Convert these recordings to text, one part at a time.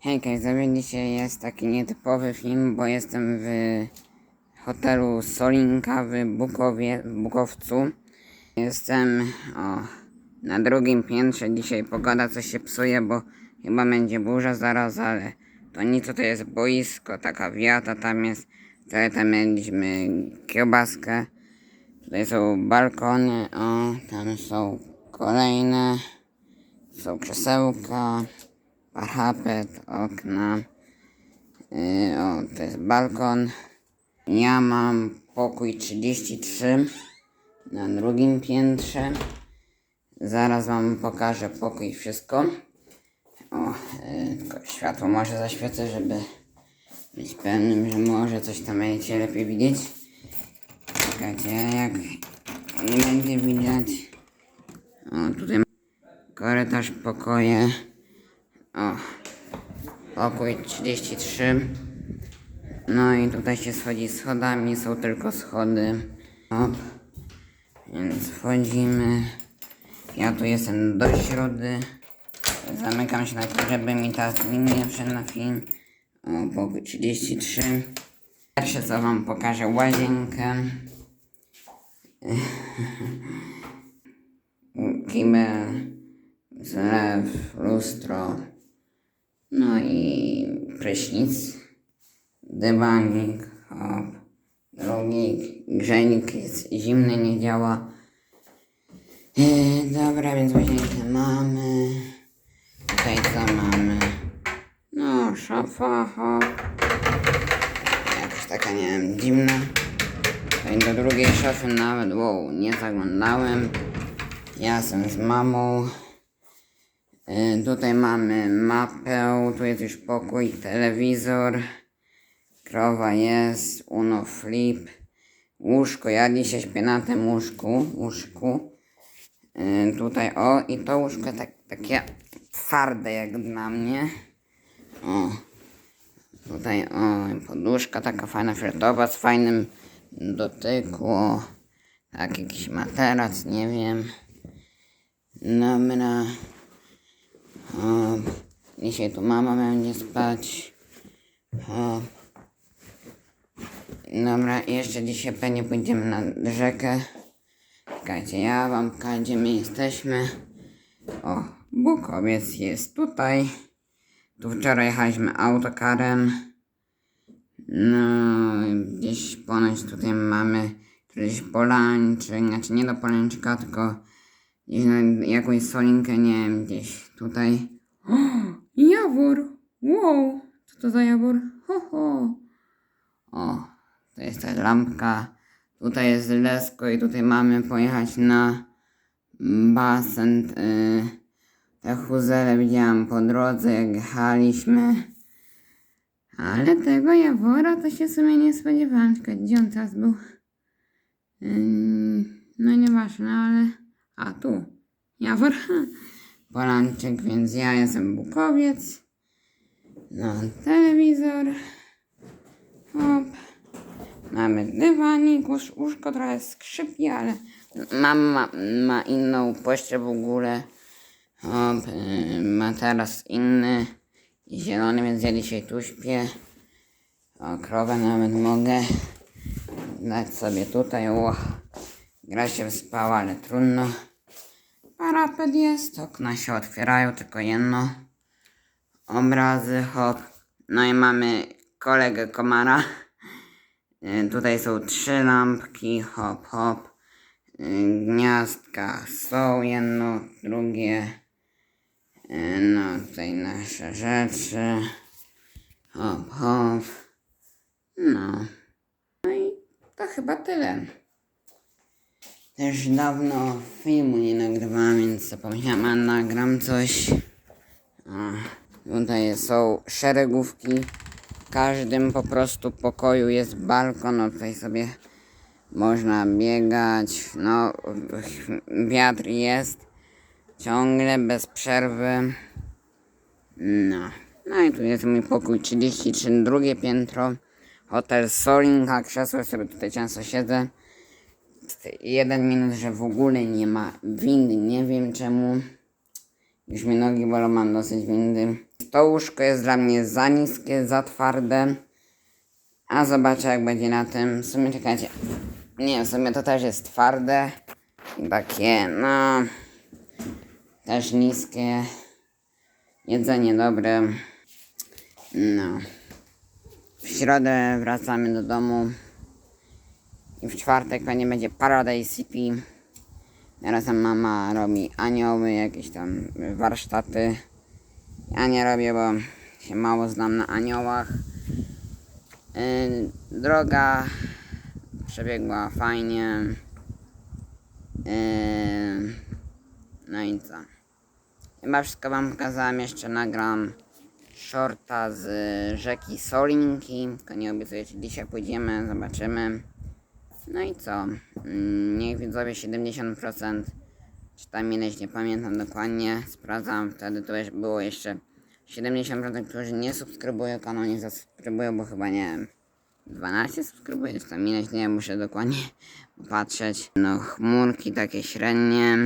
Hejka, widzowie, dzisiaj jest taki nietypowy film, bo jestem w hotelu Solinka w Bukowie, w Bukowcu. Jestem o, na drugim piętrze, dzisiaj pogoda coś się psuje, bo chyba będzie burza zaraz, ale to nic, to jest boisko, taka wiata tam jest. Wczoraj tam mieliśmy kiełbaskę. Tutaj są balkony, o, tam są kolejne, są krzesełka parapet, okna. Yy, o, to jest balkon. Ja mam pokój 33 na drugim piętrze. Zaraz wam pokażę pokój wszystko. O, yy, światło może zaświecę, żeby być pewnym, że może coś tam będziecie lepiej widzieć. Czekajcie, jak nie będzie widać. O, tutaj korytarz, pokoje. O, pokój 33. No i tutaj się schodzi schodami, są tylko schody. Więc wchodzimy. Ja tu jestem do środy. Zamykam się na to, żeby mi ta nie wszedł na film. O, pokój 33. Pierwsze co wam pokażę łazienkę. Kibel, zlew, lustro. No i prysznic, dywanik, hop, drugi grzejnik jest zimny, nie działa. Yy, dobra, więc łazienkę mamy. Tutaj co mamy? No, szafa, hop. Jakaś taka, nie wiem, dziwna. Tutaj do drugiej szafy nawet, wow, nie zaglądałem. Ja jestem z mamą. Y, Tutaj mamy mapę, tu jest już pokój, telewizor, krowa jest, uno flip, łóżko, ja dzisiaj śpię na tym łóżku, łóżku. Y, Tutaj o i to łóżko tak, takie twarde jak dla mnie. O, tutaj o, poduszka taka fajna, fioletowa z fajnym dotyku, o, tak jakiś materac, nie wiem. Dobra. O, dzisiaj tu mama będzie spać. O. Dobra, jeszcze dzisiaj pewnie pójdziemy na rzekę. Czekajcie, ja wam pokażę, gdzie my jesteśmy. O, Bukowiec jest tutaj. Tu wczoraj jechaliśmy autokarem. No, gdzieś ponoć tutaj mamy gdzieś polańczyk, znaczy nie do polańczyka, tylko jakąś solinkę, nie wiem, gdzieś tutaj. O, jawor! Wow! Co to za jawor? Ho, ho. O, to jest ta lampka. Tutaj jest lesko i tutaj mamy pojechać na basen. Y, te huzele widziałam po drodze, jak jechaliśmy. Ale tego jawora to się w sumie nie spodziewałam. Czekaj, gdzie on teraz był? No nieważne, ale... A, tu. Jawor. Polanczyk, więc ja jestem Bukowiec. No, telewizor. Hop. Mamy dywanik, łóż, łóżko trochę skrzypi, ale mama ma inną płaszczę w ogóle. Hop, y, ma teraz inny zielony, więc ja dzisiaj tu śpię. O, krowę nawet mogę dać sobie tutaj. Ło. Gra się wyspała, ale trudno. Parapet jest, okna się otwierają, tylko jedno. Obrazy, hop. No i mamy kolegę komara. Y, Tutaj są trzy lampki, hop, hop. Y, Gniazdka są, jedno, drugie. Y, No, tutaj nasze rzeczy. Hop, hop. No. No i to chyba tyle. Też dawno filmu nie nagrywałam, więc zapomniałam, a nagram coś. O, tutaj są szeregówki. W każdym po prostu pokoju jest balkon, no tutaj sobie można biegać. No, wiatr jest ciągle, bez przerwy. No. No i tu jest mój pokój 33, drugie piętro. Hotel Solinka, krzesło sobie tutaj często siedzę. Jeden minus, że w ogóle nie ma windy, nie wiem czemu. Już mi nogi bolą, mam dosyć windy. to łóżko jest dla mnie za niskie, za twarde. A zobaczę jak będzie na tym. W sumie czekajcie. Nie, w sumie to też jest twarde. I takie, no... Też niskie. Jedzenie dobre. No. W środę wracamy do domu. I w czwartek pewnie będzie Paradise City. Teraz tam mama robi anioły, jakieś tam warsztaty. Ja nie robię, bo się mało znam na aniołach. Yy, droga przebiegła fajnie. Yy, no i co? Chyba wszystko wam pokazałem, jeszcze nagram shorta z rzeki Solinki. Tylko nie obiecuję, czy dzisiaj pójdziemy, zobaczymy. No i co? Mm, Niech widzowie 70%, czy tam ileś, nie pamiętam dokładnie, sprawdzam, wtedy to było jeszcze 70%, którzy nie subskrybują kanał, nie zasubskrybują, bo chyba nie wiem, 12 subskrybuje, czy tam ileś, nie wiem, muszę dokładnie popatrzeć. No, chmurki takie średnie.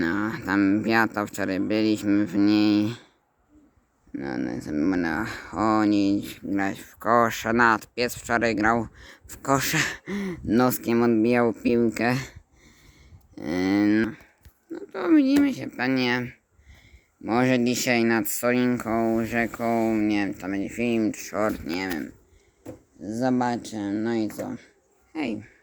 No, tam wiata, wczoraj byliśmy w niej. No, no można chodzić, grać w kosze. Nawet pies wczoraj grał w kosze. Noskiem odbijał piłkę. No, no to widzimy się pewnie. Może dzisiaj nad Solinką, rzeką, nie wiem, tam będzie film, short, nie wiem. Zobaczę, no i co. Hej.